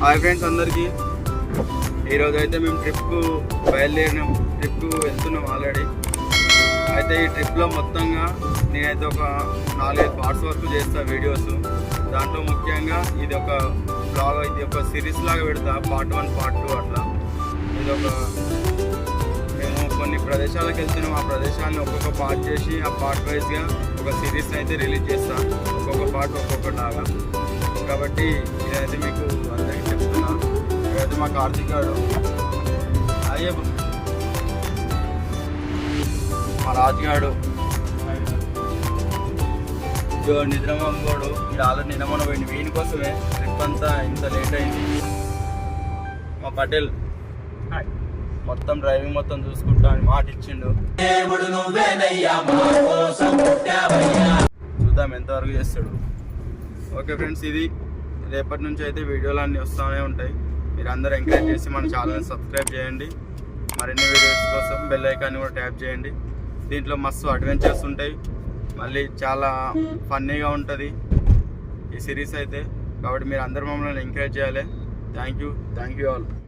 Hi friends అందరికీ. ఈరోజు అయితే మేము ట్రిప్కు బయలుదేరినాం. ట్రిప్కు వెళ్తున్నాం ఆల్రెడీ. అయితే ఈ ట్రిప్లో మొత్తంగా నేనైతే ఒక నాలుగైదు పార్ట్స్ వరకు చేస్తా వీడియోస్. దాంట్లో ముఖ్యంగా ఇది ఒక బ్లాగ్ ఇది ఒక సిరీస్ లాగా పెడతా పార్ట్ వన్ పార్ట్ టూ అట్లా. ఇది ఒక మేము కొన్ని ప్రదేశాలకు వెళ్తున్నాం. ఆ ప్రదేశాలను ఒక్కొక్క పార్ట్ చేసి ఆ పార్ట్ వైజ్గా ఒక సిరీస్ అయితే రిలీజ్ చేస్తాను ఒక్కొక్క పార్ట్ ఒక్కొక్క లాగా కాబట్టి ఇదైతే మీకు అందరికీ చెప్తున్నా. ఇదైతే మా కార్తీక్ గారు. అయ్యే మా రాజుగాడు. నిద్రమోడు ఇక్కడ ఆల్రెడీ నిద్రమోన పోయింది వీని కోసమే ట్రిప్ అంతా ఇంత లేట్ అయింది. మా పటేల్. మొత్తం డ్రైవింగ్ మొత్తం చూసుకుంటా అని మాట ఇచ్చిండు. చూద్దాం ఎంతవరకు చేస్తాడు. ఓకే ఫ్రెండ్స్ ఇది రేపటి నుంచి అయితే వీడియోలు అన్నీ వస్తూనే ఉంటాయి. మీరు అందరూ ఎంకరేజ్ చేసి మన ఛానల్ని సబ్స్క్రైబ్ చేయండి. మరిన్ని వీడియోస్ కోసం బెల్ ఐకాన్ని కూడా ట్యాప్ చేయండి. దీంట్లో మస్తు అడ్వెంచర్స్ ఉంటాయి. మళ్ళీ చాలా ఫన్నీగా ఉంటుంది ఈ సిరీస్ అయితే. కాబట్టి మీరు అందరూ మమ్మల్ని ఎంకరేజ్ చేయాలి. Thank you thank you all